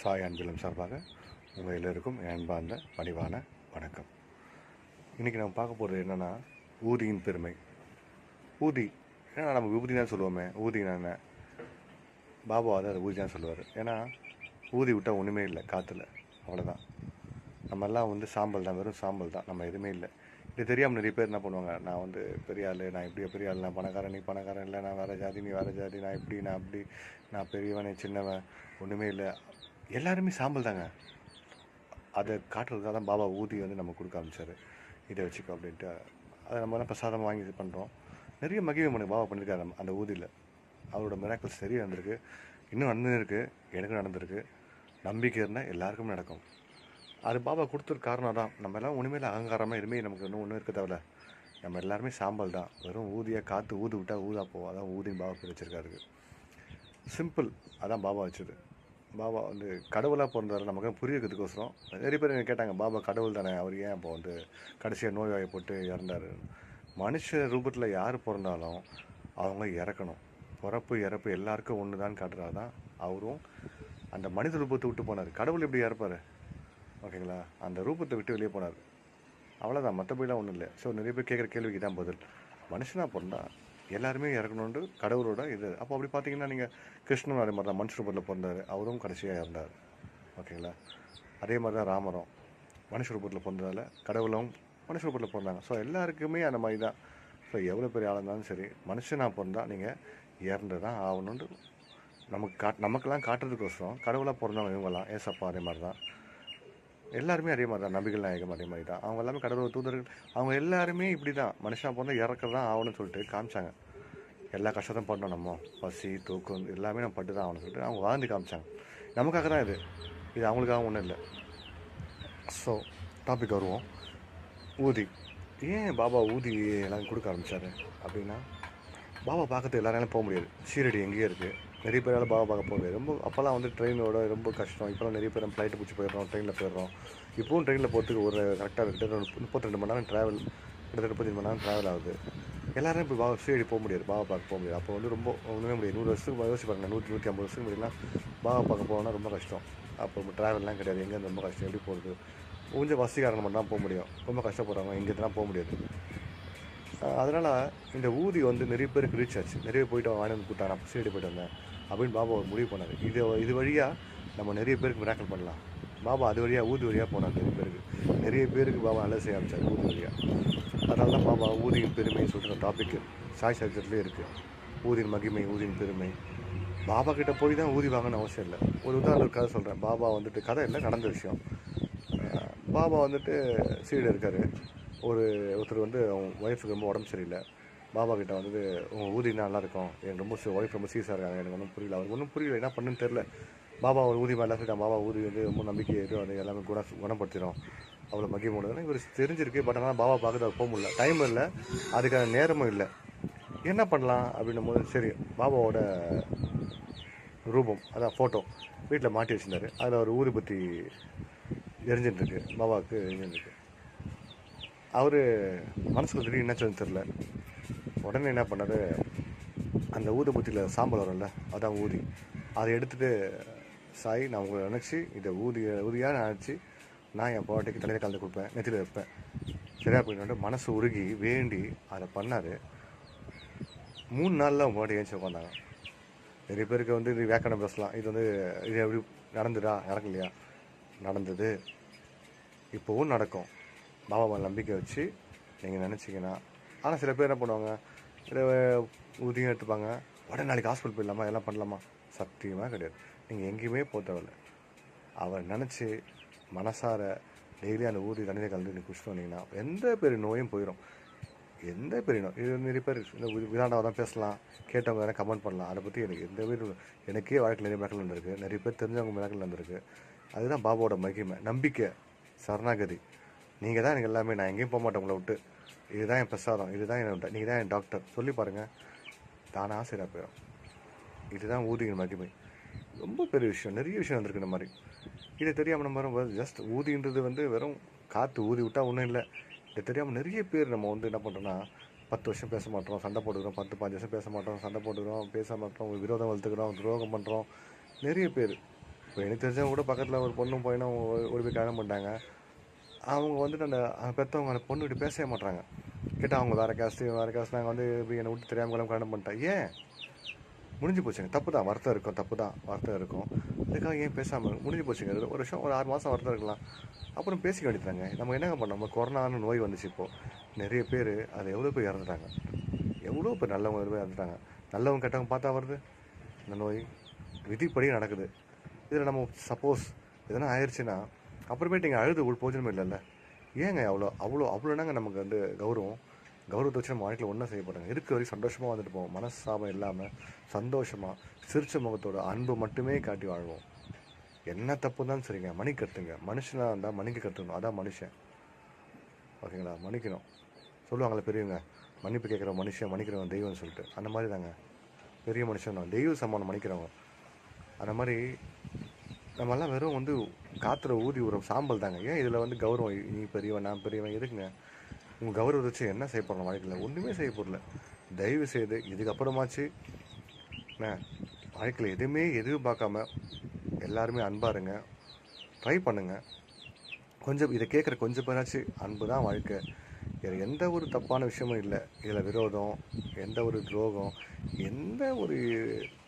சாய் அன்பிலும் சார்பாக உங்கள் எல்லோருக்கும் என் அன்பார்ந்த பணிவான வணக்கம். இன்றைக்கி நம்ம பார்க்க போகிறது என்னென்னா ஊதியின் பெருமை. ஊதி ஏன்னா நம்ம ஊதி தான் சொல்லுவோமே ஊதினா என்ன? பாபா வந்து அதை ஊதி தான் சொல்லுவார். ஏன்னா ஊதி விட்டால் ஒன்றுமே இல்லை காற்றுல அவ்வளோதான் நம்ம எல்லாம் வந்து சாம்பல் தான் வெறும் சாம்பல் தான். நம்ம எதுவுமே இல்லை. இது தெரியாமல் நிறைய பேர் என்ன பண்ணுவாங்க நான் வந்து பெரிய ஆள் நான் இப்படி பெரிய ஆள் நான் பணக்காரன் நீ பணக்காரன் இல்லை நான் வேறு ஜாதி நீ வேறு ஜாதி நான் இப்படி நான் அப்படி நான் பெரியவன் சின்னவன் ஒன்றுமே இல்லை. எல்லாருமே சாம்பல் தாங்க. அதை காட்டுறதுக்காக தான் பாபா ஊதி வந்து நம்ம கொடுக்க ஆரம்பிச்சாரு. இதை வச்சுக்கோ அப்படின்ட்டு. அதை நம்ம தான் பிரசாதம் வாங்கி இது பண்ணுறோம் நிறைய மகிழ்வு மனு பாபா பண்ணியிருக்காரு நம்ம அந்த ஊதியில். அவரோட மிராக்கிள்ஸ் நிறைய நடந்திருக்கு. இன்னும் நடந்துருக்கு. எனக்கும் நடந்திருக்கு. நம்பிக்கை இருந்தால் எல்லாருக்கும் நடக்கும். அது பாபா கொடுத்துரு காரணம் தான். நம்ம எல்லாம் ஒன்றுமே அகங்காரமாக எதுவுமே நமக்கு இன்னும் ஒன்றும் இருக்க தேவையில்ல. நம்ம எல்லாருமே சாம்பல் தான். வெறும் ஊதியாக காற்று ஊது விட்டால் ஊதா போவோம் அதான் ஊதின்னு பாபா பிடிச்சிருக்காரு சிம்பிள் அதான் பாபா வச்சது. பாபா வந்து கடவுளாக பிறந்தார் நமக்கு புரிய வைக்கிறதுக்கோசரம் நிறைய பேர் கேட்டாங்க பாபா கடவுள் தானே? அவர் ஏன் இப்போ வந்து கடைசியாக நோய் போட்டு இறந்தார்? மனுஷ ரூபத்தில் யார் பிறந்தாலும் அவங்க இறக்கணும். பிறப்பு இறப்பு எல்லாருக்கும் ஒன்று தான் காட்டுறா தான் அவரும் அந்த மனித ரூபத்தை விட்டு போனார். கடவுள் எப்படி இறப்பார்? ஓகேங்களா? அந்த ரூபத்தை விட்டு வெளியே போனார். அவ்வளோதான் மற்றபடிலாம் ஒன்றும் இல்லை. ஸோ நிறைய பேர் கேட்குற கேள்விக்கு தான் பதில். மனுஷனாக பிறந்தா எல்லாருமே இறக்கணுன்ட்டு கடவுளோட இது. அப்போ அப்படி பார்த்தீங்கன்னா நீங்கள் கிருஷ்ணன் அதே மாதிரி தான் மனுஷ ரூபத்தில் பிறந்தார். அவரும் கடைசியாக இறந்தார். ஓகேங்களா? அதே மாதிரி தான் ராமரும் மனுஷ ரூபத்தில் பிறந்ததால கடவுளும் மனுஷ ரூபத்தில் பிறந்தாங்க. ஸோ எல்லாருக்குமே அந்த மாதிரி தான் ஸோ எவ்வளோ பெரிய ஆளாக இருந்தாலும் சரி மனுஷனாக பிறந்தால் நீங்கள் இறந்து தான் ஆகணுன்ட்டு நமக்கு காட் நமக்கெல்லாம் காட்டுறதுக்கோசரம் கடவுளாக பிறந்தவங்க இவங்கெல்லாம் ஏசப்பா அதே மாதிரி தான் எல்லாருமே அதே மாதிரி தான் நபிகள் நாயகம் அதே மாதிரி தான் அவங்க எல்லாமே கடவுள் தூதர்கள் அவங்க எல்லாருமே இப்படி தான் மனுஷன் பிறந்தா இறக்க தான் ஆகணும்னு சொல்லிட்டு காமிச்சாங்க. எல்லா கஷ்டத்தையும் பண்ணோம் நம்ம. பசி தூக்கம் எல்லாமே நம்ம பட்டு தான் ஆகணும்னு சொல்லிட்டு அவங்க வாழ்ந்து காமிச்சாங்க. நமக்காக தான் இது. இது அவங்களுக்காக ஒன்றும் இல்லை. ஸோ டாபிக் வருவோம். ஊதி. ஏன் பாபா ஊதி எல்லாம் கொடுக்க ஆரம்பித்தார் அப்படின்னா பாபா பார்க்கறது எல்லாராலும் போக முடியாது. சீரடி எங்கேயே இருக்குது நிறைய பேரால் பாபா பார்க்க போக முடியாது. ரொம்ப அப்போல்லாம் வந்து ட்ரெயினோட ரொம்ப கஷ்டம். இப்போலாம் நிறைய பேர் ஃப்ளைட்டு பிடிச்சி போயிடுறோம் ட்ரெயினில் போயிடுறோம். இப்போவும் ட்ரெயினில் போகிறதுக்கு ஒரு கரெக்டாக இருக்குது முப்பத்தி ரெண்டு மணி நேரம் ட்ராவல் கிட்டத்தட்ட முப்பத்தி மணி நேரம் ட்ராவல் ஆகுது. எல்லாரும் இப்போ பாபா சீடி போக முடியாது பாபா பார்க்க போக முடியாது. அப்போ வந்து ரொம்ப ஒன்றுமே முடியாது. நூறு வருஷத்துக்கு யோசிச்சு பாருங்க நூற்றி நூற்றி ஐம்பது வருஷத்துக்கு முடியலாம் பாபா பார்க்க போகணும்னா ரொம்ப கஷ்டம். அப்போ ட்ராவல்லாம் கிடையாது. எங்கேருந்து ரொம்ப கஷ்டம்? எப்படி போகிறது கொஞ்சம் வசதிக்காரங்க மட்டும் தான் போக முடியும். ரொம்ப கஷ்டப்படுறவங்க இங்கேருந்துலாம் போக முடியாது. அதனால் இந்த ஊதி வந்து நிறைய பேருக்கு ரீச் ஆச்சு. நிறைய போயிட்டு வாங்கி வந்து கூட்டாங்க நான் சீடி போயிட்டு வந்தேன். அப்படின்னு பாபா ஒரு முடிவு பண்ணார். இது இது வழியாக நம்ம நிறைய பேருக்கு மிராக்கல் பண்ணலாம். பாபா அது வழியாக ஊதி வழியாக போனார் நிறைய பேருக்கு. நிறைய பேருக்கு பாபா நல்லா செய்ய ஆரம்பிச்சார் ஊதி வழியாக அதனால தான் பாபா ஊதியின் பெருமை சொல்கிற டாபிக் சாய் சரித்திரத்துலேயே இருக்குது ஊதியின் மகிமை ஊதியின் பெருமை. பாபா கிட்ட போய் தான் ஊதி வாங்கன்னு அவசியம் இல்லை. ஒரு உதாரணம் கதை சொல்கிறேன் பாபா வந்துட்டு கதை இல்லை நடந்த விஷயம். பாபா வந்துட்டு சீடு இருக்கார். ஒரு ஒருத்தர் வந்து அவங்க ஒய்ஃபுக்கு ரொம்ப உடம்பு சரியில்லை. பாபா கிட்ட வந்து உங்கள் ஊதினா நல்லா இருக்கும் எனக்கு ரொம்ப ஒய்ஃப் ரொம்ப சீரியஸாக இருக்காங்க. எனக்கு ஒன்றும் புரியல. அவருக்கு ஒன்றும் புரியல. என்ன பண்ணுன்னு தெரில பாபா ஒரு ஊதி மேலே சொல்லிட்டான். பாபா ஊதி வந்து ரொம்ப நம்பிக்கை எதுவும் அது எல்லாமே குண குணப்படுத்திடும் அவ்வளோ மகிமை உள்ளதுன்னா இவர் தெரிஞ்சிருக்கு பட் ஆனால் பாபா பார்க்குறது அவர் போக முடியல. டைம் இல்லை. அதுக்கான நேரமும் இல்லை. என்ன பண்ணலாம் அப்படின்னும் போது சரி பாபாவோட ரூபம் அதான் ஃபோட்டோ வீட்டில் மாட்டி வச்சிருந்தாரு. அதில் ஒரு ஊதுபத்தி பற்றி இருக்கு பாபாவுக்கு எரிஞ்சுட்டுருக்கு அவர் மனசுக்கு திடீர்னு என்ன சொல்லி தெரில உடனே என்ன பண்ணாரு அந்த ஊதுபத்தியில் சாம்பல் வரும்ல அதான் ஊதி. அதை எடுத்துகிட்டு சாய் நான் உங்களை நினச்சி இதை ஊதி ஊதியாக நினச்சி நான் என் பாட்டிக்கு தலையில் கலந்து கொடுப்பேன் நெத்தியில் வைப்பேன். சரியா போயிட்டு மனசு உருகி வேண்டி அதை பண்ணார். மூணு நாளில் அவங்க பாட்டி ஏஞ்சி உட்காந்தாங்க நிறைய பேருக்கு வந்து இது வேக்கணம் பேசலாம். இது வந்து இது எப்படி நடந்துடா நடக்கலையா? நடந்தது. இப்போவும் நடக்கும். பாபா நம்பிக்கை வச்சு நீங்கள் நினச்சிங்கன்னா ஆனால் சில பேர் என்ன பண்ணுவாங்க உதவியும் ஊதியம் எடுத்துப்பாங்க. உடனே நாளைக்கு ஹாஸ்பிட்டல் போயிடலாமா? எல்லாம் பண்ணலாமா? சத்தியமாக கிடையாது. நீங்கள் எங்கேயுமே போக தேவையில்ல. அவர் நினச்சி மனசார டெய்லி அந்த ஊதி தண்ணியில் கலந்து நீ குடிச்சிட்டு வந்தீங்கன்னா எந்த பெரிய நோயும் போயிடும் எந்த பெரிய நோய்? இது நிறைய பேர் இந்த விதாண்டாவை தான் பேசலாம். கேட்டவங்க வேணால் கமெண்ட் பண்ணலாம். அதை பற்றி எனக்கு எந்த பேர் எனக்கே வாழ்க்கையில் நிறைய மிராக்கள் வந்திருக்கு. நிறைய பேர் தெரிஞ்சவங்க மிராக்கள் வந்திருக்கு. அதுதான் பாபாவோட மகிமை நம்பிக்கை சரணாகதி. நீங்கள் தான் எனக்கு எல்லாமே நான் எங்கேயும் போக மாட்டேன் உங்களை விட்டு. இதுதான் என் பிரசாதம் இதுதான் என் நீங்கள் தான் என் டாக்டர் சொல்லி பாருங்கள் தானே ஆசிரியராக போயிடும் இதுதான் ஊதியின் மகிமை. ரொம்ப பெரிய விஷயம். நிறைய விஷயம் வந்திருக்கு இந்த மாதிரி. இதை தெரியாமல் நம்ம வரும் ஜஸ்ட் ஊதின்றது வந்து வெறும் காற்று ஊதி விட்டால் ஒன்றும் இல்லை. இதை தெரியாமல் நிறைய பேர் நம்ம வந்து என்ன பண்ணுறோன்னா பத்து வருஷம் பேச மாட்டோம் சண்டை போட்டுக்கிறோம் பத்து பாஞ்சு வருஷம் பேச மாட்டோம் சண்டை போட்டுக்கிறோம் பேச மாட்டோம் விரோதம் வளர்த்துக்கிறோம் துரோகம் பண்ணுறோம் நிறைய பேர். இப்போ எனக்கு தெரிஞ்சவங்க கூட பக்கத்தில் ஒரு பொண்ணும் பையனும் ஓ- ஓடி போய் கல்யாணம் பண்ணிட்டாங்க. அவங்க வந்துட்டு அந்த பெற்றவங்க அந்த பொண்ணு விட்டு பேசவே மாட்டாங்க கேட்டால் அவங்க வேறு காசு வேறு காசு நாங்கள் வந்து இப்படி என்னை விட்டு தெரியாமல் கிளம்ப கல்யாணம் பண்ணிட்டேன் ஏன்? முடிஞ்சு போச்சுங்க. தப்பு தான். வருத்தம் இருக்கும். தப்பு தான். வருத்தம் இருக்கும். அதுக்காக ஏன் பேசாமல் முடிஞ்சு போச்சுங்க. ஒரு வருஷம் ஒரு ஆறு மாதம் வருத்தம் இருக்கலாம். அப்புறம் பேசிக்க வேண்டியதாங்க நம்ம என்னங்க பண்ணோம்? நம்ம கொரோனான்னு நோய் வந்துச்சு இப்போது நிறைய பேர் அது எவ்வளோ பேர் இறந்துட்டாங்க? எவ்வளோ பேர் நல்லவங்க எவ்வளோ இறந்துட்டாங்க? நல்லவங்க கெட்டவங்க பார்த்தா வருது. இந்த நோய் விதிப்படியே நடக்குது. இதில் நம்ம சப்போஸ் எதனா ஆயிடுச்சுன்னா அப்புறமேட்டு நீங்கள் அழுது ஒரு போஜனமே இல்லைல்ல. ஏங்க அவ்வளோ அவ்வளோ அவ்வளோனாங்க நமக்கு வந்து கௌரவம்? கௌரவத்தை வச்சு நம்ம வாழ்க்கையில் ஒன்றா செய்யப்படுங்க இருக்க வரைக்கும் சந்தோஷமாக வந்துட்டு போவோம். மனசாபம் இல்லாமல் சந்தோஷமாக சிரிச்ச முகத்தோட அன்பு மட்டுமே காட்டி வாழ்வோம். என்ன தப்பு தான் சரிங்க. மணி மனுஷனாக இருந்தால் மணிக்கு கற்றுக்கணும் அதான் மனுஷன். ஓகேங்களா? மன்னிக்கணும். சொல்லுவாங்களே பெரியவங்க மன்னிப்பு கேட்குற மனுஷன் மன்னிக்கிறவங்க தெய்வம்னு சொல்லிட்டு. அந்த மாதிரி தாங்க. பெரிய மனுஷன் தான். தெய்வ சமானம் மன்னிக்கிறவங்க. அந்த மாதிரி நம்மலாம் வெறும் வந்து காற்றுல ஊதி விடுறோம் சாம்பல் தாங்க. ஏன் இதில் வந்து கௌரவம்? நீ பெரியவன் நான் பெரியவன் எதுக்குங்க? உங்கள் கௌரவத்தை வச்சு என்ன செய்ய போகிறோம் வாழ்க்கையில்? ஒன்றுமே செய்ய போடல தயவு செய்து இதுக்கப்புறமாச்சு என்ன? வாழ்க்கையில் எதுவுமே எதுவும் பார்க்காம எல்லாருமே அன்பாக இருங்க. ட்ரை பண்ணுங்கள் கொஞ்சம் இதை கேட்குற கொஞ்சம் பேராச்சு அன்பு தான் வாழ்க்கை. இதில் எந்த ஒரு தப்பான விஷயமும் இல்லை. இதில் விரோதம் எந்த ஒரு துரோகம் எந்த ஒரு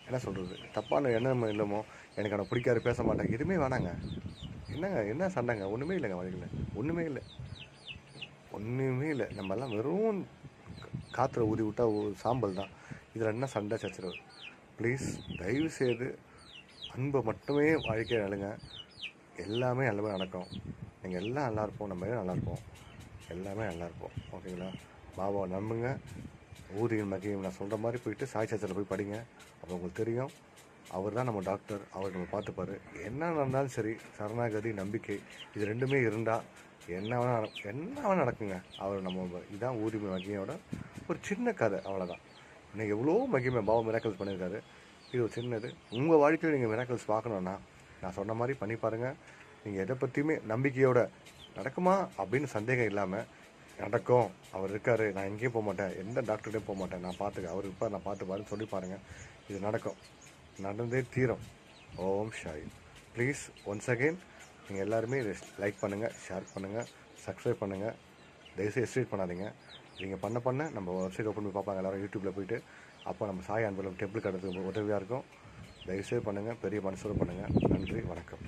என்ன சொல்கிறது தப்பான எண்ணம் இல்லமோ எனக்கு அவனை பிடிக்காது பேச மாட்டேன் எதுவுமே வேணாங்க. என்னங்க என்ன சண்டைங்க? ஒன்றுமே இல்லைங்க வாழ்க்கையில். ஒன்றுமே இல்லை. ஒன்றுமே இல்லை. நம்ம எல்லாம் வெறும் காற்றுல ஊதி விட்டால் ஒரு சாம்பல் தான். இதில் என்ன சண்டை சச்சரவு? ப்ளீஸ் தயவு செய்து அன்பை மட்டுமே வாழ்க்கை நலுங்க எல்லாமே நல்லபடியாக நடக்கும். நீங்கள் எல்லாம் நல்லா இருப்போம். நம்ம நல்லா இருப்போம். எல்லாமே நல்லா இருப்போம். ஓகேங்களா? பாபாவை நம்புங்க. ஊதியின் மகியும் நான் சொல்கிற மாதிரி போயிட்டு சாய் சச்சரில் போய் படிங்க. அப்போ உங்களுக்கு தெரியும். அவர் தான் நம்ம டாக்டர். அவர் நம்ம பார்த்துப்பாரு. என்ன நடந்தாலும் சரி சரணாகதி நம்பிக்கை இது ரெண்டுமே இருந்தால் என்ன வேணால் என்ன வேணால் நடக்குங்க. அவர் நம்ம இதான் ஊரிமை மகிமையோட ஒரு சின்ன கதை. அவ்வளோதான் இன்னைக்கு எவ்வளோ மகிமை பாவம் மிராக்கல்ஸ் பண்ணியிருக்காரு. இது ஒரு சின்னது. உங்கள் வாழ்க்கையில் நீங்கள் மிராக்கல்ஸ் பார்க்கணுன்னா நான் சொன்ன மாதிரி பண்ணி பாருங்கள் நீங்கள் எதை பற்றியுமே நம்பிக்கையோட நடக்குமா அப்படின்னு சந்தேகம் இல்லாமல் நடக்கும். அவர் இருக்காரு. நான் எங்கேயும் போக மாட்டேன். எந்த டாக்டர்கிட்டையும் போக மாட்டேன். நான் பார்த்துக்க அவர் இருப்பார் நான் பார்த்து பாருன்னு சொல்லி பாருங்கள் இது நடக்கும். நடந்தே தீரும். Om Sai please once again நீங்கள் எல்லாருமே லைக் பண்ணுங்கள் ஷேர் பண்ணுங்கள் சப்ஸ்கிரைப் பண்ணுங்கள் தயவுசெய்து எஸ்டேட் பண்ணாதீங்க. நீங்கள் பண்ண பண்ண நம்ம வெப்சைட் ஓப்பன் பண்ணி பார்ப்பாங்க. எல்லோரும் யூடியூப்பில் போயிட்டு அப்போ நம்ம சாய் அன்பலம் டெம்பிள் கடத்துக்கு உதவியாக இருக்கும். தயவுசெய்து பண்ணுங்கள் பெரிய மனசோடு பண்ணுங்கள் நன்றி வணக்கம்.